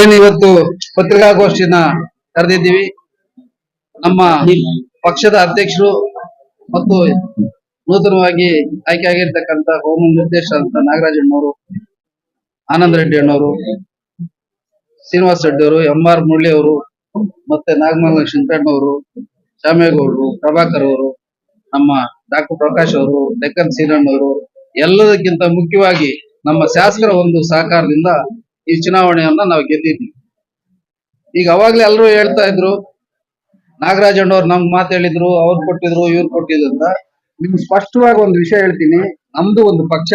ಏನು ಇವತ್ತು ಪತ್ರಿಕಾಗೋಷ್ಠಿನ ಕರೆದಿದ್ದೀವಿ. ನಮ್ಮ ಪಕ್ಷದ ಅಧ್ಯಕ್ಷರು ಮತ್ತು ನೂತನವಾಗಿ ಆಯ್ಕೆ ಆಗಿರ್ತಕ್ಕಂಥ ಹೋಮ ನಿರ್ದೇಶಕ ನಾಗರಾಜಣ್ಣವರು, ಆನಂದ್ ರೆಡ್ಡಿ ಅಣ್ಣವರು, ಶ್ರೀನಿವಾಸ ರೆಡ್ಡಿ ಅವರು ಎಂ ಆರ್ ಮುರಳಿ ಅವರು ಮತ್ತೆ ನಾಗಮಲ ಶಂಕರಣ್ಣವರು ಶ್ಯಾಮೇಗೌಡರು ಪ್ರಭಾಕರ್ ಅವರು, ನಮ್ಮ ಡಾಕ್ಟರ್ ಪ್ರಕಾಶ್ ಅವರು, ಡೆಕ್ಕನ್ ಸೀನಣ್ಣವರು ಎಲ್ಲದಕ್ಕಿಂತ ಮುಖ್ಯವಾಗಿ ನಮ್ಮ ಶಾಸಕರ ಒಂದು ಸಹಕಾರದಿಂದ ಈ ಚುನಾವಣೆಯನ್ನ ನಾವು ಗೆದ್ದಿದ್ವಿ. ಈಗ ಅವಾಗ್ಲೇ ಎಲ್ಲರೂ ಹೇಳ್ತಾ ಇದ್ರು, ನಾಗರಾಜ್ ಅಣ್ಣವ್ರು ನಮ್ಗೆ ಮಾತು ಹೇಳಿದ್ರು, ಅವ್ರು ಕೊಟ್ಟಿದ್ರು, ಇವ್ರು ಕೊಟ್ಟಿದ್ರು ಅಂತ. ನಿಮ್ಗೆ ಸ್ಪಷ್ಟವಾಗಿ ಒಂದು ವಿಷಯ ಹೇಳ್ತೀನಿ, ನಮ್ದು ಒಂದು ಪಕ್ಷ.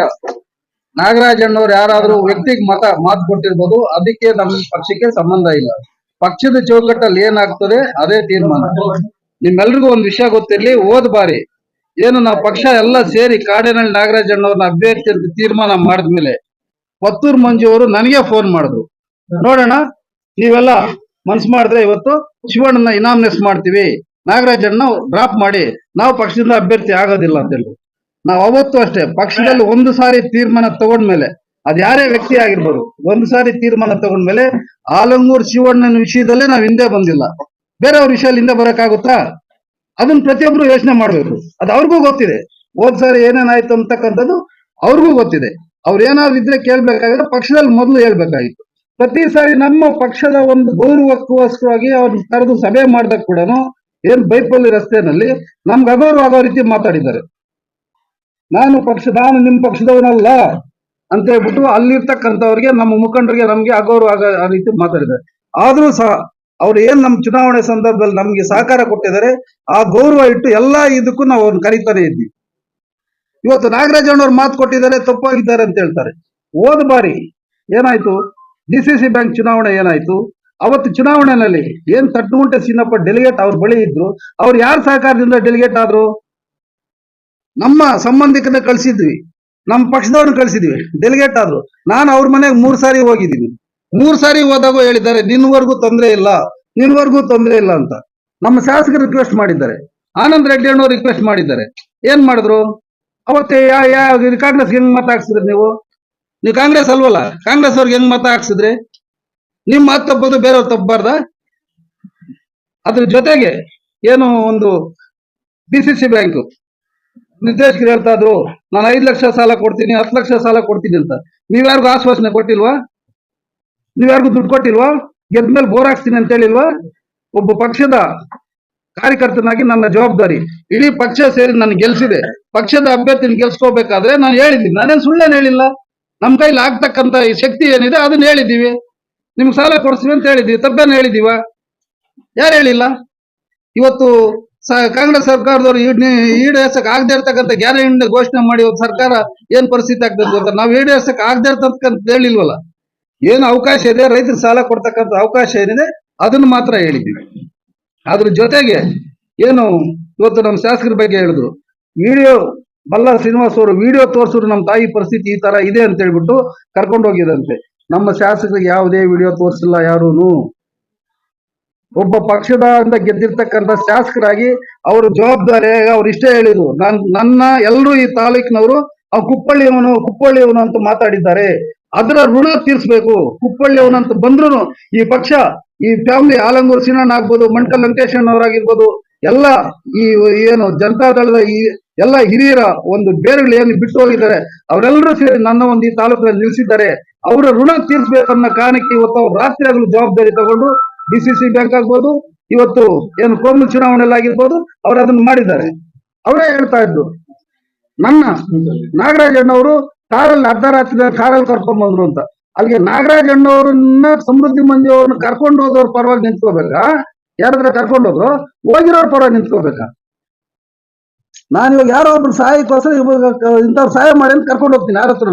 ನಾಗರಾಜ್ ಅಣ್ಣವ್ರು ಯಾರಾದ್ರೂ ವ್ಯಕ್ತಿಗೆ ಮತ, ಮಾತು ಕೊಟ್ಟಿರ್ಬೋದು, ಅದಕ್ಕೆ ನಮ್ಮ ಪಕ್ಷಕ್ಕೆ ಸಂಬಂಧ ಇಲ್ಲ. ಪಕ್ಷದ ಚೌಕಟ್ಟಲ್ಲಿ ಏನಾಗ್ತದೆ, ಅದೇ ತೀರ್ಮಾನ. ನಿಮ್ಮೆಲ್ರಿಗೂ ಒಂದು ವಿಷಯ ಗೊತ್ತಿರ್ಲಿ, ಹೋದ್ ಬಾರಿ ಏನು ನಾವು ಪಕ್ಷ ಎಲ್ಲ ಸೇರಿ ಕಾಡಿನಲ್ಲಿ ನಾಗರಾಜ್ ಅಣ್ಣವ್ರನ್ನ ಅಭ್ಯರ್ಥಿ ಅಂತ ತೀರ್ಮಾನ ಮಾಡಿದ್ಮೇಲೆ ಪತ್ತೂರ್ ಮಂಜು ಅವರು ನನಗೆ ಫೋನ್ ಮಾಡಿದ್ರು. ನೋಡೋಣ, ನೀವೆಲ್ಲ ಮನ್ಸ್ ಮಾಡಿದ್ರೆ ಇವತ್ತು ಶಿವಣ್ಣನ ಇನಾಮಿನೇಸ್ ಮಾಡ್ತೀವಿ. ನಾಗರಾಜಣ್ಣ ಡ್ರಾಪ್ ಮಾಡಿ, ನಾವು ಪಕ್ಷದಿಂದ ಅಭ್ಯರ್ಥಿ ಆಗೋದಿಲ್ಲ ಅಂತ ಹೇಳಿ ನಾವು ಅವತ್ತು ಅಷ್ಟೇ, ಪಕ್ಷದಲ್ಲಿ ಒಂದು ಸಾರಿ ತೀರ್ಮಾನ ತಗೊಂಡ್ಮೇಲೆ, ಅದ್ ಯಾರೇ ವ್ಯಕ್ತಿ ಆಗಿರ್ಬೋದು, ಒಂದು ಸಾರಿ ತೀರ್ಮಾನ ತಗೊಂಡ್ಮೇಲೆ ಆಲಂಗೂರ್ ಶಿವಣ್ಣನ ವಿಷಯದಲ್ಲೇ ನಾವ್ ಹಿಂದೆ ಬಂದಿಲ್ಲ. ಬೇರೆಯವ್ರ ವಿಷಯದಲ್ಲಿ ಹಿಂದೆ ಬರಕ್ಕಾಗುತ್ತಾ? ಅದನ್ನ ಪ್ರತಿಯೊಬ್ರು ಯೋಚನೆ ಮಾಡ್ಬೇಕು. ಅದು ಅವ್ರಿಗೂ ಗೊತ್ತಿದೆ. ಹೋದ್ ಸಾರಿ ಏನೇನಾಯ್ತು ಅಂತಕ್ಕಂಥದ್ದು ಅವ್ರಿಗೂ ಗೊತ್ತಿದೆ. ಅವ್ರು ಏನಾದ್ರು ಇದ್ರೆ ಕೇಳ್ಬೇಕಾಗಿದ್ರೆ ಪಕ್ಷದಲ್ಲಿ ಮೊದಲು ಹೇಳ್ಬೇಕಾಗಿತ್ತು. ಪ್ರತಿ ಸಾರಿ ನಮ್ಮ ಪಕ್ಷದ ಒಂದು ಗೌರವಕ್ಕೋಸ್ಕರವಾಗಿ ಅವ್ರನ್ನ ಕರೆದು ಸಭೆ ಮಾಡಿದಾಗ ಕೂಡ ಏನ್ ಬೈಪಲ್ಲಿ ರಸ್ತೆನಲ್ಲಿ ನಮ್ಗೆ ಅಗೌರವ ಆಗೋ ರೀತಿ ಮಾತಾಡಿದ್ದಾರೆ. ನಾನು ಪಕ್ಷ, ನಾನು ನಿಮ್ ಪಕ್ಷದವನಲ್ಲ ಅಂತ ಹೇಳ್ಬಿಟ್ಟು ಅಲ್ಲಿರ್ತಕ್ಕಂಥವ್ರಿಗೆ, ನಮ್ಮ ಮುಖಂಡರಿಗೆ ನಮ್ಗೆ ಅಗೌರವ ಆಗೋ ರೀತಿ ಮಾತಾಡಿದ್ದಾರೆ. ಆದ್ರೂ ಸಹ ಅವ್ರು ಏನ್ ನಮ್ ಚುನಾವಣೆ ಸಂದರ್ಭದಲ್ಲಿ ನಮ್ಗೆ ಸಹಕಾರ ಕೊಟ್ಟಿದ್ದಾರೆ, ಆ ಗೌರವ ಇಟ್ಟು ಎಲ್ಲಾ ಇದಕ್ಕೂ ನಾವು ಅವ್ರನ್ನ ಕರೀತಾನೆ ಇದ್ವಿ ಇವತ್ತು ನಾಗರಾಜ್ ಅಣ್ಣವ್ರು ಮಾತು ಕೊಟ್ಟಿದ್ದಾರೆ, ತಪ್ಪಾಗಿದ್ದಾರೆ ಅಂತ ಹೇಳ್ತಾರೆ. ಹೋದ ಬಾರಿ ಏನಾಯ್ತು? ಡಿ ಸಿ ಸಿ ಬ್ಯಾಂಕ್ ಚುನಾವಣೆ ಏನಾಯ್ತು? ಅವತ್ತು ಚುನಾವಣೆಯಲ್ಲಿ ಏನ್ ತಟ್ಟುಗುಂಟೆ ಸೀನಪ್ಪ ಡೆಲಿಗೇಟ್ ಅವ್ರ ಬಳಿ ಇದ್ರು? ಅವ್ರು ಯಾರ ಸಹಕಾರದಿಂದ ಡೆಲಿಗೇಟ್ ಆದ್ರು? ನಮ್ಮ ಸಂಬಂಧಿಕನ ಕಳ್ಸಿದ್ವಿ. ನಮ್ಮ ಪಕ್ಷದವ್ರನ್ನ ಕಳ್ಸಿದ್ವಿ. ಡೆಲಿಗೇಟ್ ಆದ್ರು. ನಾನು ಅವ್ರ ಮನೆಗೆ ಮೂರ್ ಸಾರಿ ಹೋಗಿದ್ದೀನಿ. ಮೂರ್ ಸಾರಿ ಹೋದಾಗ ಹೇಳಿದ್ದಾರೆ, ನಿನ್ವರ್ಗೂ ತೊಂದರೆ ಇಲ್ಲ, ನಿನ್ವರ್ಗೂ ತೊಂದರೆ ಇಲ್ಲ ಅಂತ. ನಮ್ಮ ಶಾಸಕರು ರಿಕ್ವೆಸ್ಟ್ ಮಾಡಿದ್ದಾರೆ. ಆನಂದ್ ರೆಡ್ಡಿ ಅಣ್ಣವ್ರು ರಿಕ್ವೆಸ್ಟ್ ಮಾಡಿದ್ದಾರೆ. ಏನ್ ಮಾಡಿದ್ರು? ಅವತ್ತೆ ಕಾಂಗ್ರೆಸ್ ಹೆಂಗ್ ಮತ ಹಾಕ್ಸಿದ್ರಿ ನೀವು? ನೀವು ಕಾಂಗ್ರೆಸ್ ಅಲ್ವಲ್ಲ? ಕಾಂಗ್ರೆಸ್ ಅವ್ರಿಗೆ ಹೆಂಗ್ ಮತ ಹಾಕ್ಸಿದ್ರಿ? ನಿಮ್ ಮತ ತಪ್ಪದು ಬೇರೆಯವ್ರು ತಪ್ಪಬಾರ್ದ ಅದ್ರ ಜೊತೆಗೆ ಏನು ಒಂದು ಡಿ ಸಿ ಬ್ಯಾಂಕ್ ನಿರ್ದೇಶಕರು ಹೇಳ್ತಾ ಇದ್ರು, ನಾನು ಐದು ಲಕ್ಷ ಸಾಲ ಕೊಡ್ತೀನಿ, ಹತ್ತು ಲಕ್ಷ ಸಾಲ ಕೊಡ್ತೀನಿ ಅಂತ. ನೀವ್ಯಾರಿಗೂ ಆಶ್ವಾಸನೆ ಕೊಟ್ಟಿಲ್ವಾ? ನೀವ್ಯಾರಿಗೂ ದುಡ್ಡು ಕೊಟ್ಟಿಲ್ವಾ? ಗೆದ್ಮೇಲೆ ಬೋರ್ ಹಾಕ್ಸ್ತೀನಿ ಅಂತ ಹೇಳಿಲ್ವಾ? ಒಬ್ಬ ಪಕ್ಷದ ಕಾರ್ಯಕರ್ತನಾಗಿ ನನ್ನ ಜವಾಬ್ದಾರಿ, ಇಡೀ ಪಕ್ಷ ಸೇರಿ ನಾನು ಗೆಲ್ಸಿದೆ. ಪಕ್ಷದ ಅಭ್ಯರ್ಥಿನ ಗೆಲ್ಸ್ಕೋಬೇಕಾದ್ರೆ ನಾನು ಹೇಳಿದ್ದೀನಿ. ನಾನೇನು ಸುಳ್ಳೇನು ಹೇಳಿಲ್ಲ? ನಮ್ಮ ಕೈಲಿ ಆಗ್ತಕ್ಕಂಥ ಈ ಶಕ್ತಿ ಏನಿದೆ ಅದನ್ನ ಹೇಳಿದ್ದೀವಿ. ನಿಮ್ಗೆ ಸಾಲ ಕೊಡಿಸ್ತೀವಿ ಅಂತ ಹೇಳಿದ್ದೀವಿ. ತಪ್ಪೇನು ಹೇಳಿದ್ದೀವ? ಯಾರು ಹೇಳಿಲ್ಲ? ಇವತ್ತು ಕಾಂಗ್ರೆಸ್ ಸರ್ಕಾರದವರು ಈಡೇರ್ಸಕ್ ಆಗದೆ ಇರ್ತಕ್ಕಂಥ ಗ್ಯಾರಂಟಿ ಘೋಷಣೆ ಮಾಡಿ ಇವತ್ತು ಸರ್ಕಾರ ಏನ್ ಪರಿಸ್ಥಿತಿ ಆಗ್ತದೆ ಗೊತ್ತಾ? ನಾವು ಈಡೇರ್ಸಕ್ ಆಗದೆ ಇರ್ತಕ್ಕಂಥ ಹೇಳಿಲ್ವಲ್ಲ? ಏನು ಅವಕಾಶ ಇದೆ? ರೈತರ ಸಾಲ ಕೊಡ್ತಕ್ಕಂಥ ಅವಕಾಶ ಏನಿದೆ? ಅದನ್ನ ಮಾತ್ರ ಹೇಳಿದ್ದೀವಿ. ಅದ್ರ ಜೊತೆಗೆ ಏನು ಇವತ್ತು ನಮ್ಮ ಶಾಸಕರ ಬಗ್ಗೆ ಹೇಳಿದ್ರು. ವಿಡಿಯೋ, ಬಲ್ಲ ಶ್ರೀನಿವಾಸ್ ಅವರು ವಿಡಿಯೋ ತೋರಿಸಿದ್ರು ನಮ್ಮ ತಾಯಿ ಪರಿಸ್ಥಿತಿ ಈ ತರ ಇದೆ ಅಂತ ಹೇಳ್ಬಿಟ್ಟು ಕರ್ಕೊಂಡು ಹೋಗಿದಂತೆ. ನಮ್ಮ ಶಾಸಕರಿಗೆ ಯಾವುದೇ ವಿಡಿಯೋ ತೋರಿಸಿಲ್ಲ ಯಾರೂನು. ಒಬ್ಬ ಪಕ್ಷದ ಅಂತ ಗೆದ್ದಿರ್ತಕ್ಕಂಥ ಶಾಸಕರಾಗಿ ಅವರು ಜವಾಬ್ದಾರಿ ಅವ್ರು ಇಷ್ಟೇ ಹೇಳಿದ್ರು. ನಾನು, ನನ್ನ ಎಲ್ಲರೂ ಈ ತಾಲೂಕಿನವರು ಅವ್ ಕುಪ್ಪಳ್ಳಿಯವನು ಕುಪ್ಪಳ್ಳಿಯವನು ಅಂತ ಮಾತಾಡಿದ್ದಾರೆ. ಅದರ ಋಣ ತೀರ್ಸ್ಬೇಕು. ಕುಪ್ಪಳ್ಳಿಯವನು ಅಂತ ಬಂದ್ರು ಈ ಪಕ್ಷ, ಈ ಫ್ಯಾಮಿಲಿ ಆಲಂಗೂರು ಸಿನಣ್ಣ ಆಗ್ಬೋದು ಮಂಟಲ್ ವೆಂಕಟೇಶನ್ ಅವರಾಗಿರ್ಬೋದು ಎಲ್ಲ ಈ ಏನು ಜನತಾ ದಳದ ಈ ಎಲ್ಲ ಹಿರಿಯರ ಒಂದು ಬೇರುಗಳು ಏನು ಬಿಟ್ಟು ಹೋಗಿದ್ದಾರೆ. ಅವರೆಲ್ಲರೂ ಸೇರಿ ನನ್ನ ಒಂದು ಈ ತಾಲೂಕಿನಲ್ಲಿ ನಿಲ್ಲಿಸಿದ್ದಾರೆ ಅವರ ಋಣ ತೀರಿಸಬೇಕನ್ನೋ ಕಾರಣಕ್ಕೆ ಇವತ್ತು ಅವ್ರು ರಾತ್ರಿ ಜವಾಬ್ದಾರಿ ತಗೊಂಡು ಡಿ ಸಿ ಸಿ ಬ್ಯಾಂಕ್ ಆಗ್ಬೋದು, ಇವತ್ತು ಏನು ಕೋಮಲ್ ಚುನಾವಣೆಯಲ್ಲಿ ಆಗಿರ್ಬೋದು, ಅವ್ರು ಅದನ್ನ ಮಾಡಿದ್ದಾರೆ. ಅವರೇ ಹೇಳ್ತಾ ಇದ್ರು ನನ್ನ ನಾಗರಾಜ್ ಅಣ್ಣವರು ಕಾರಲ್ಲಿ ಅರ್ಧ ರಾತ್ರಿ ಕಾರಲ್ಲಿ ಕರ್ಕೊಂಡ್ ಬಂದ್ರು ಅಂತ. ಅಲ್ಲಿಗೆ ನಾಗರಾಜ್ ಅಣ್ಣವ್ರನ್ನ ಸಮೃದ್ಧಿ ಮಂಜು ಅವ್ರನ್ನ ಕರ್ಕೊಂಡು ಹೋದವ್ರ ಪರವಾಗಿ ನಿಂತ್ಕೋಬೇಕಾ? ಯಾರಾದ್ರ ಕರ್ಕೊಂಡು ಹೋದ್ರು? ಹೋಗಿರೋರ್ ಪರ ನಿಂತ್ಕೋಬೇಕಾ? ನಾನು ಇವಾಗ ಯಾರೋ ಒಬ್ರು ಸಹಾಯಕ್ಕೋಸ್ಕರ ಇಂಥವ್ರು ಸಹಾಯ ಮಾಡಿ ಅಂತ ಕರ್ಕೊಂಡು ಹೋಗ್ತೀನಿ, ಯಾರ ಹತ್ರ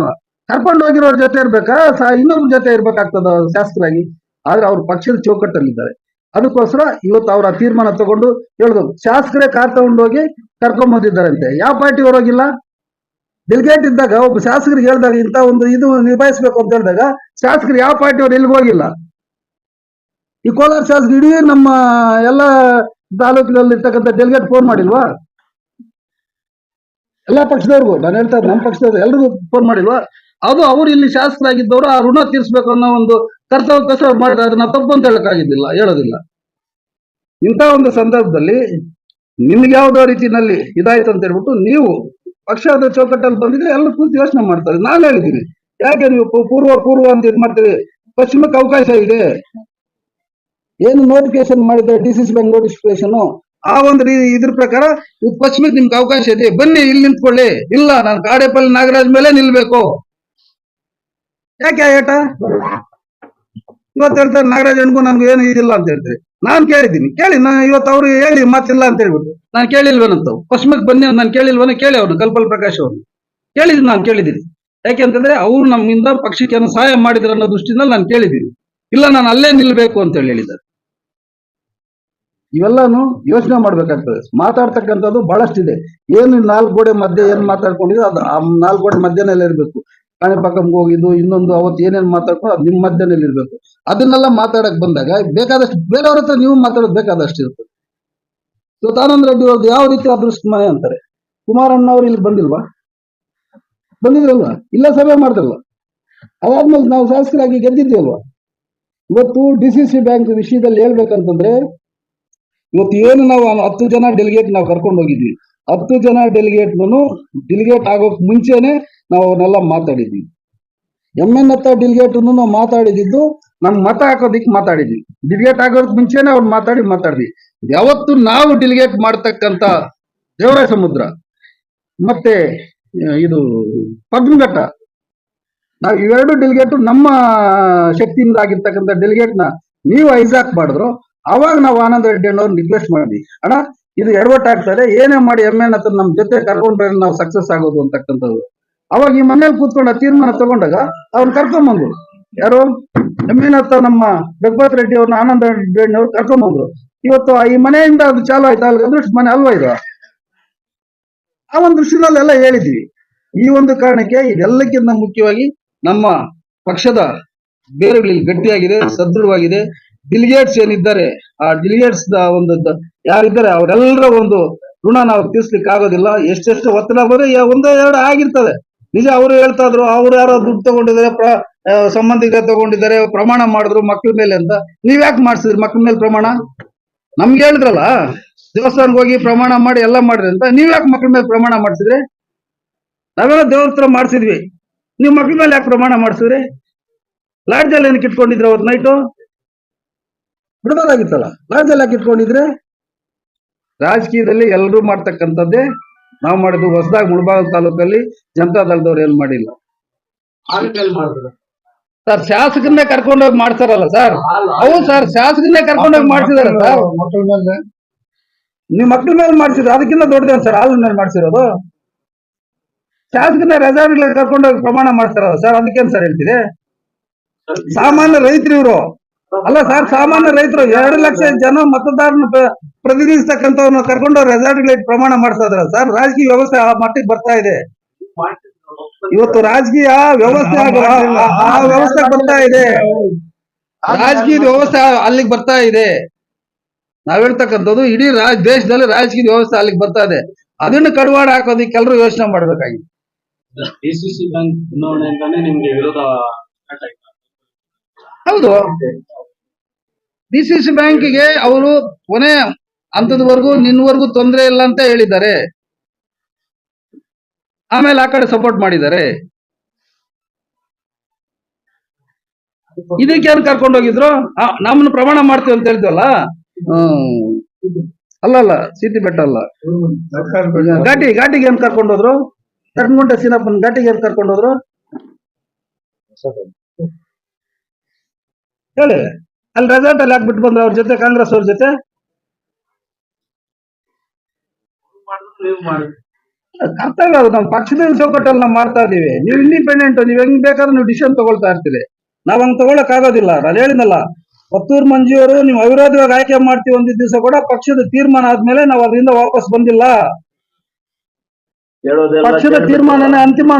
ಕರ್ಕೊಂಡು ಹೋಗಿರೋರ್ ಜೊತೆ ಇರ್ಬೇಕಾ? ಇನ್ನೊಬ್ರ ಜೊತೆ ಇರ್ಬೇಕಾಗ್ತದ ಶಾಸಕರಾಗಿ ಆದ್ರೆ ಅವ್ರ ಪಕ್ಷದ ಚೌಕಟ್ಟಲ್ಲಿದ್ದಾರೆ. ಅದಕ್ಕೋಸ್ಕರ ಇವತ್ತು ಅವರ ತೀರ್ಮಾನ ತಗೊಂಡು ಹೇಳುದು ಶಾಸಕರೇ ಕಾರ್ ತಗೊಂಡೋಗಿ ಕರ್ಕೊಂಡ್ ಬಂದಿದ್ದಾರಂತೆ. ಯಾವ ಪಾರ್ಟಿ ಹೋಗಿಲ್ಲ ಡೆಲಿಗೇಟ್ ಇದ್ದಾಗ, ಒಬ್ಬ ಶಾಸಕರಿಗೆ ಹೇಳಿದಾಗ ಇಂತ ಒಂದು ಇದು ನಿಭಾಯಿಸ್ಬೇಕು ಅಂತ ಹೇಳಿದಾಗ, ಶಾಸಕರು ಯಾವ ಪಾರ್ಟಿ ಅವ್ರು ಎಲ್ಲಿಗೆ ಹೋಗಿಲ್ಲ. ಈ ಕೋಲಾರ ಶಾಸಕ ಇಡೀ ನಮ್ಮ ಎಲ್ಲ ತಾಲೂಕಿನಲ್ಲಿ ಇರ್ತಕ್ಕಂಥ ಡೆಲಿಗೇಟ್ ಫೋನ್ ಮಾಡಿಲ್ವಾ? ಎಲ್ಲಾ ಪಕ್ಷದವ್ರಿಗೂ, ನಾನು ಹೇಳ್ತಾ ನಮ್ಮ ಪಕ್ಷದವ್ರು ಎಲ್ರಿಗೂ ಫೋನ್ ಮಾಡಿಲ್ವಾ? ಅದು ಅವ್ರು ಇಲ್ಲಿ ಶಾಸಕರಾಗಿದ್ದವರು, ಆ ಋಣ ತೀರಿಸಬೇಕು ಅನ್ನೋ ಒಂದು ಕರ್ತವ್ಯ ಕಸ ಮಾಡಿದ್ರೆ ಅದನ್ನ ತಪ್ಪು ಅಂತ ಹೇಳಕ್ಕಾಗಿದ್ದಿಲ್ಲ, ಹೇಳೋದಿಲ್ಲ. ಇಂಥ ಒಂದು ಸಂದರ್ಭದಲ್ಲಿ ನಿಮ್ಗೆ ಯಾವ್ದೋ ರೀತಿನಲ್ಲಿ ಇದಾಯ್ತು ಅಂತ ಹೇಳ್ಬಿಟ್ಟು ನೀವು ಪಕ್ಷದ ಚೌಕಟ್ಟಲ್ಲಿ ಬಂದಿದ್ರೆ ಎಲ್ಲ ಕೂತು ಯೋಚನೆ ಮಾಡ್ತಾರೆ. ನಾನು ಹೇಳಿದ್ದೀನಿ, ಯಾಕೆ ನೀವು ಪೂರ್ವ ಪೂರ್ವ ಅಂತ ಇದು ಮಾಡ್ತೀರಿ ಪಶ್ಚಿಮಕ್ಕೆ ಅವಕಾಶ ಇದೆ. ಏನು ನೋಟಿಫಿಕೇಶನ್ ಮಾಡಿದ್ರೆ D C C bank notification ಆ ಒಂದು ಇದ್ರ ಪ್ರಕಾರ ಪಶ್ಚಿಮಕ್ಕೆ ನಿಮ್ಗೆ ಅವಕಾಶ ಇದೆ. ಬನ್ನಿ, ಇಲ್ಲಿ ನಿಂತ್ಕೊಳ್ಳಿ. ಇಲ್ಲ, ನಾನು ಕಾಡೇಪಲ್ಲಿ ನಾಗರಾಜ್ ಮೇಲೆ ನಿಲ್ಬೇಕು. ಯಾಕೆ ಆ ಏಟ? ಇವತ್ತು ಹೇಳ್ತಾರೆ ನಾಗರಾಜ್ ಅಣ್ಗೂ ನನ್ಗೆ ಏನು ಇದಿಲ್ಲ ಅಂತ ಹೇಳ್ತಾರೆ. ನಾನ್ ಕೇಳಿದ್ದೀನಿ. ಕೇಳಿ ನಾನು ಇವತ್ತು ಅವ್ರು ಹೇಳಿ ಮಾತಿಲ್ಲ ಅಂತ ಹೇಳ್ಬಿಟ್ಟು. ನಾನು ಕೇಳಿಲ್ವೇನಂತ ಪಶ್ಚಿಮಕ್ಕೆ ಬನ್ನಿ ನಾನು ಕೇಳಿಲ್ವನ ಕೇಳಿ ಅವ್ರು ಕಲ್ಪಲ್ ಪ್ರಕಾಶ್ ಅವ್ರು ಕೇಳಿದ್ದೀನಿ ನಾನು ಕೇಳಿದ್ದೀನಿ. ಯಾಕೆಂತಂದ್ರೆ ಅವ್ರು ನಮ್ಮಿಂದ ಪಕ್ಷಕ್ಕೆ ಸಹಾಯ ಮಾಡಿದ್ರು ಅನ್ನೋ ದೃಷ್ಟಿಯಿಂದ ನಾನು ಕೇಳಿದ್ದೀನಿ. ಇಲ್ಲ, ನಾನು ಅಲ್ಲೇ ನಿಲ್ಬೇಕು ಅಂತ ಹೇಳಿ ಹೇಳಿದ್ದಾರೆ. ಇವೆಲ್ಲಾನು ಯೋಚನೆ ಮಾಡ್ಬೇಕಾಗ್ತದೆ. ಮಾತಾಡ್ತಕ್ಕಂಥದ್ದು ಬಹಳಷ್ಟಿದೆ. ಏನು ನಾಲ್ಕು ಗೋಡೆ ಮಧ್ಯೆ ಏನ್ ಮಾತಾಡ್ಕೊಂಡಿದ್ರು ಅದು ಆ ನಾಲ್ಕು ಗೋಡೆ ಮಧ್ಯದಲ್ಲಿ ಇರ್ಬೇಕು. ಕಾಣೆ ಪಕ್ಕಂಗೆ ಹೋಗಿದ್ದು, ಇನ್ನೊಂದು ಅವತ್ತು ಏನೇನು ಮಾತಾಡ್ಕೊಂಡು ಅದು ನಿಮ್ಮ ಮಧ್ಯದಲ್ಲಿ ಇರ್ಬೇಕು. ಅದನ್ನೆಲ್ಲ ಮಾತಾಡಕ್ ಬಂದಾಗ ಬೇಕಾದಷ್ಟು ಬೇರೆಯವ್ರ ಹತ್ರ ನೀವು ಮಾತಾಡೋದು ಬೇಕಾದಷ್ಟು ಇರ್ತದೆ ಆನಂದ್ ರೆಡ್ಡಿ ಅವ್ರದ್ದು ಯಾವ ರೀತಿ ಅದೃಷ್ಟ ಮನೆ ಅಂತಾರೆ? ಕುಮಾರಣ್ಣ ಅವ್ರು ಇಲ್ಲಿ ಬಂದಿಲ್ವಾ? ಬಂದಿದ್ರಲ್ವಾ? ಇಲ್ಲ ಸಭೆ ಮಾಡ್ತಿರಲ್ಲ ಅದಾದ್ಮೇಲೆ ನಾವು ಶಾಸಕರಾಗಿ ಗೆದ್ದಿದ್ದೇವಲ್ವಾ? ಇವತ್ತು ಡಿ ಸಿ ಸಿ ಬ್ಯಾಂಕ್ ವಿಷಯದಲ್ಲಿ ಹೇಳ್ಬೇಕಂತಂದ್ರೆ ಇವತ್ತು ಏನು ನಾವು ಹತ್ತು ಜನ ಡೆಲಿಗೇಟ್ ನಾವು ಕರ್ಕೊಂಡು ಹೋಗಿದ್ವಿ. ಹತ್ತು ಜನ ಡೆಲಿಗೇಟ್ ಡೆಲಿಗೇಟ್ ಆಗೋಕ್ ಮುಂಚೆನೆ ನಾವು ಅವನ್ನೆಲ್ಲ ಮಾತಾಡಿದ್ವಿ. ಎಂ ಎನ್ ಹತ್ತ ಡೆಲಿಗೇಟ್ ನಾವು ಮಾತಾಡಿದ್ದು ನಮ್ಗೆ ಮತ ಹಾಕೋದಿಕ್ ಮಾತಾಡಿದ್ವಿ. ಡೆಲಿಗೇಟ್ ಆಗೋದಕ್ ಮುಂಚೆನೆ ಅವ್ರು ಮಾತಾಡಿ ಮಾತಾಡಿದ್ವಿ. ಯಾವತ್ತು ನಾವು ಡೆಲಿಗೇಟ್ ಮಾಡ್ತಕ್ಕಂತ ದೇವರ ಸಮುದ್ರ ಮತ್ತೆ ಇದು ಪದ್ಮಘಟ್ಟ, ನಾವು ಇವೆರಡು ಡೆಲಿಗೇಟ್ ನಮ್ಮ ಶಕ್ತಿಯಿಂದ ಆಗಿರ್ತಕ್ಕಂಥ ಡೆಲಿಗೇಟ್ನ ನೀವು ಐಸಾಕ್ ಮಾಡಿದ್ರು ಅವಾಗ ನಾವು ಆನಂದ ರೆಡ್ಡಿ ಅಣ್ಣವ್ರು ರಿಕ್ವೆಸ್ಟ್ ಮಾಡಿ ಅಣ್ಣ, ಇದು ಎಡವಟ್ ಆಗ್ತದೆ ಏನೇ ಮಾಡಿ ಎಂ ಎನ್ ಹತ್ರ ನಮ್ ಜೊತೆ ಕರ್ಕೊಂಡ್ರೆ ನಾವು ಸಕ್ಸಸ್ ಆಗೋದು ಅಂತಕ್ಕಂಥದ್ದು. ಅವಾಗ ಈ ಮನೇಲಿ ಕೂತ್ಕೊಂಡ ತೀರ್ಮಾನ ತಗೊಂಡಾಗ ಅವ್ರನ್ನ ಕರ್ಕೊಂಬಂದ್ರು. ಯಾರು? ಎಂ ಎನ್ ಹತ್ರ ನಮ್ಮ ರಘುಪತ್ ರೆಡ್ಡಿ ಅವ್ರನ್ನ ಆನಂದ ರೆಡ್ಡಿ ಅವ್ರು ಕರ್ಕೊಂಬಂದ್ರು. ಇವತ್ತು ಈ ಮನೆಯಿಂದ ಅದು ಚಾಲು ಆಯ್ತಾ? ಅಲ್ಲಿ ಮನೆ ಅಲ್ವಾ ಇದು? ಆ ಒಂದು ದೃಷ್ಟಿನಲ್ಲೆಲ್ಲ ಹೇಳಿದ್ವಿ. ಈ ಒಂದು ಕಾರಣಕ್ಕೆ ಇದೆಲ್ಲಕ್ಕಿಂತ ಮುಖ್ಯವಾಗಿ ನಮ್ಮ ಪಕ್ಷದ ಬೇರುಗಳಲ್ಲಿ ಗಟ್ಟಿಯಾಗಿದೆ, ಸದೃಢವಾಗಿದೆ. ಡಿಲಿಗೇಟ್ಸ್ ಏನಿದ್ದಾರೆ, ಆ ಡಿಲಿಗೇಟ್ಸ್ ಒಂದು ಯಾರಿದ್ದಾರೆ ಅವರೆಲ್ಲರ ಒಂದು ಋಣ ನಾವು ತೀರ್ಸ್ಲಿಕ್ಕೆ ಆಗೋದಿಲ್ಲ ಎಷ್ಟೆಷ್ಟು ಒತ್ತಡ ಬಂದ್ರೆ ಒಂದೇ ಎರಡು ಆಗಿರ್ತದೆ. ನಿಜ ಅವರು ಹೇಳ್ತಾ ಇದ್ರು, ಅವ್ರು ಯಾರೋ ದುಡ್ಡು ತಗೊಂಡಿದ್ದಾರೆ ಸಂಬಂಧಿಕರು ತಗೊಂಡಿದ್ದಾರೆ, ಪ್ರಮಾಣ ಮಾಡಿದ್ರು ಮಕ್ಳ ಮೇಲೆ ಅಂತ. ನೀವ್ ಯಾಕೆ ಮಾಡಿಸಿದ್ರಿ ಮಕ್ಳ ಮೇಲೆ ಪ್ರಮಾಣ? ನಮ್ಗೆ ಹೇಳಿದ್ರಲ್ಲ, ದೇವಸ್ಥಾನಕ್ಕೆ ಹೋಗಿ ಪ್ರಮಾಣ ಮಾಡಿ ಎಲ್ಲ ಮಾಡ್ರಿ ಅಂತ. ನೀವ್ ಯಾಕೆ ಮಕ್ಳ ಮೇಲೆ ಪ್ರಮಾಣ ಮಾಡಿಸಿದ್ರಿ? ನಾವೆಲ್ಲ ದೇವ್ರ ಹತ್ರ ಮಾಡಿಸಿದ್ವಿ. ನೀವು ಮಕ್ಳ ಮೇಲೆ ಯಾಕೆ ಪ್ರಮಾಣ ಮಾಡಿಸಿದ್ರಿ? ಲಾಡ್ಜಲ್ಲಿ ಏನಕ್ಕೆ ಇಟ್ಕೊಂಡಿದ್ರಿ ಅವತ್ತು ನೈಟು? ಬಿಡಬಾರ್ದಾಗಿತ್ತಲ್ಲ ಲಾಡ್ಜಲ್ಲಿ ಹಾಕಿ ಇಟ್ಕೊಂಡಿದ್ರೆ? ರಾಜಕೀಯದಲ್ಲಿ ಎಲ್ಲರೂ ಮಾಡ್ತಕ್ಕಂಥದ್ದೇ ನಾವು ಮಾಡಿದ್ದು. ಹೊಸದಾಗಿ ಮುಳಬಾಗ ತಾಲೂಕಲ್ಲಿ ಜನತಾ ದಳದವ್ರು ಏನ್ ಮಾಡಿಲ್ಲ. ಸರ್ ಶಾಸಕನ್ನೇ ಕರ್ಕೊಂಡೋಗಿ ಮಾಡ್ತಾರಲ್ಲ ಸರ್? ಹೌದು ಸರ್ ಶಾಸಕನ್ನೇ ಕರ್ಕೊಂಡೋಗಿ ಮಾಡ್ತಿದಾರೆ ಸರ್. ಮಕ್ಕಳ ಮೇಲೆ. ನೀವು ಮಕ್ಳ ಮೇಲೆ ಮಾಡ್ಸಿದ್ರು? ಅದಕ್ಕಿಂತ ದೊಡ್ಡದೇನು ಸರ್? ಆಲ್ ಮೇಲೆ ಮಾಡ್ಸಿರೋದು? ಶಾಸಕನ ರೆಸಾರ್ಟ್ ಕರ್ಕೊಂಡೋಗಿ ಪ್ರಮಾಣ ಮಾಡ್ತಾರಲ್ಲ ಸರ್? ಅದಕ್ಕೇನ್ ಸರ್ ಹೇಳ್ತೀರಿ? ಸಾಮಾನ್ಯ ರೈತರು ಇವರು ಅಲ್ಲ ಸರ್, ಸಾಮಾನ್ಯ ರೈತರು ಎರಡು ಲಕ್ಷ ಜನ ಮತದಾರನ ಪ್ರ- ಪ್ರತಿನಿಧಿಸ್ತಕ್ಕಂಥವ್ರನ್ನ ಕರ್ಕೊಂಡು ರೆಸಾರ್ಟ್ ಪ್ರಮಾಣ ಮಾಡ್ತಾ ಇದ್ರ ಸರ್, ರಾಜಕೀಯ ವ್ಯವಸ್ಥೆ ಆ ಮಟ್ಟಿಗೆ ಬರ್ತಾ ಇದೆ. ಇವತ್ತು ರಾಜಕೀಯ ವ್ಯವಸ್ಥೆ ಆ- ವ್ಯವಸ್ಥೆ ಬರ್ತಾ ಇದೆ. ರಾಜಕೀಯ ವ್ಯವಸ್ಥೆ ಅಲ್ಲಿಗೆ ಬರ್ತಾ ಇದೆ. ನಾವ್ ಹೇಳ್ತಕ್ಕಂಥದ್ದು ಇಡೀ ರಾಜ್ ದೇಶದಲ್ಲಿ ರಾಜಕೀಯ ವ್ಯವಸ್ಥೆ ಅಲ್ಲಿಗೆ ಬರ್ತಾ ಇದೆ. ಅದನ್ನು ಕಡಿವಾಡ ಹಾಕೋದಕ್ಕೆ ಎಲ್ಲರೂ ಯೋಚನೆ ಮಾಡ್ಬೇಕಾಗಿದೆ. ಡಿಸಿಸಿ ಬ್ಯಾಂಕ್ ಚುನಾವಣೆ ಅಂತಾನೆ ನಿಮ್ಗೆ ವಿರೋಧ ಹೌದು. ಡಿ ಸಿ ಬ್ಯಾಂಕಿಗೆ ಅವರು ಕೊನೆ ಹಂತದವರೆಗೂ ನಿನ್ನವರೆಗೂ ತೊಂದರೆ ಇಲ್ಲ ಅಂತ ಹೇಳಿದ್ದಾರೆ. ಆಮೇಲೆ ಆ ಕಡೆ ಸಪೋರ್ಟ್ ಮಾಡಿದ್ದಾರೆ. ಇದಕ್ಕೆ ಏನ್ ಹೋಗಿದ್ರು? ನಮ್ಮನ್ನ ಪ್ರಮಾಣ ಮಾಡ್ತೀವಿ ಅಂತ ಹೇಳ್ತೀವಲ್ಲ ಅಲ್ಲ ಅಲ್ಲ ಸೀತಿ ಬೆಟ್ಟ ಅಲ್ಲ. ಘಾಟಿ, ಘಾಟಿಗೆ ಏನ್ ಕರ್ಕೊಂಡೋದ್ರು ಕರ್ಕೊಂಡ ಸೀನಪ್ಪನ ಘಾಟಿಗೆ ಏನ್ ಕರ್ಕೊಂಡು ಹೋದ್ರು? ಹೇಳಿ. ಅಲ್ಲಿ ರೆಸಾರ್ಟ್ ಅಲ್ಲಿ ಹಾಕ್ಬಿಟ್ಟು ಬಂದ್ರೆ ಅವ್ರ ಜೊತೆ ಕಾಂಗ್ರೆಸ್ ಅವ್ರ ಜೊತೆ? ಕರ್ತವ್ಯ ಅದು ನಾವು ಪಕ್ಷದ ಚೌಕಟ್ಟಲ್ಲಿ ನಾವು ಮಾಡ್ತಾ ಇದೀವಿ ನೀವು ಇಂಡಿಪೆಂಡೆಂಟ್ ನೀವು ಹೆಂಗ್ ಬೇಕಾದ್ರೆ ನೀವು ಡಿಸಿಷನ್ ತಗೊಳ್ತಾ ಇರ್ತೀರಿ. ನಾವ್ ಹಂಗ್ ತಗೊಳಕ್ ಆಗೋದಿಲ್ಲ. ನಾನು ಹೇಳಿದ್ನಲ್ಲ ಪತ್ತೂರ್ ಮಂಜುವರು ನೀವು ಅವಿರೋಧವಾಗಿ ಆಯ್ಕೆ ಮಾಡ್ತೀವಿ ಒಂದ್ ದಿವಸ ಕೂಡ ಪಕ್ಷದ ತೀರ್ಮಾನ ಆದ್ಮೇಲೆ ನಾವು ಅದರಿಂದ ವಾಪಸ್ ಬಂದಿಲ್ಲ. ಪಕ್ಷದ ತೀರ್ಮಾನನೇ ಅಂತಿಮ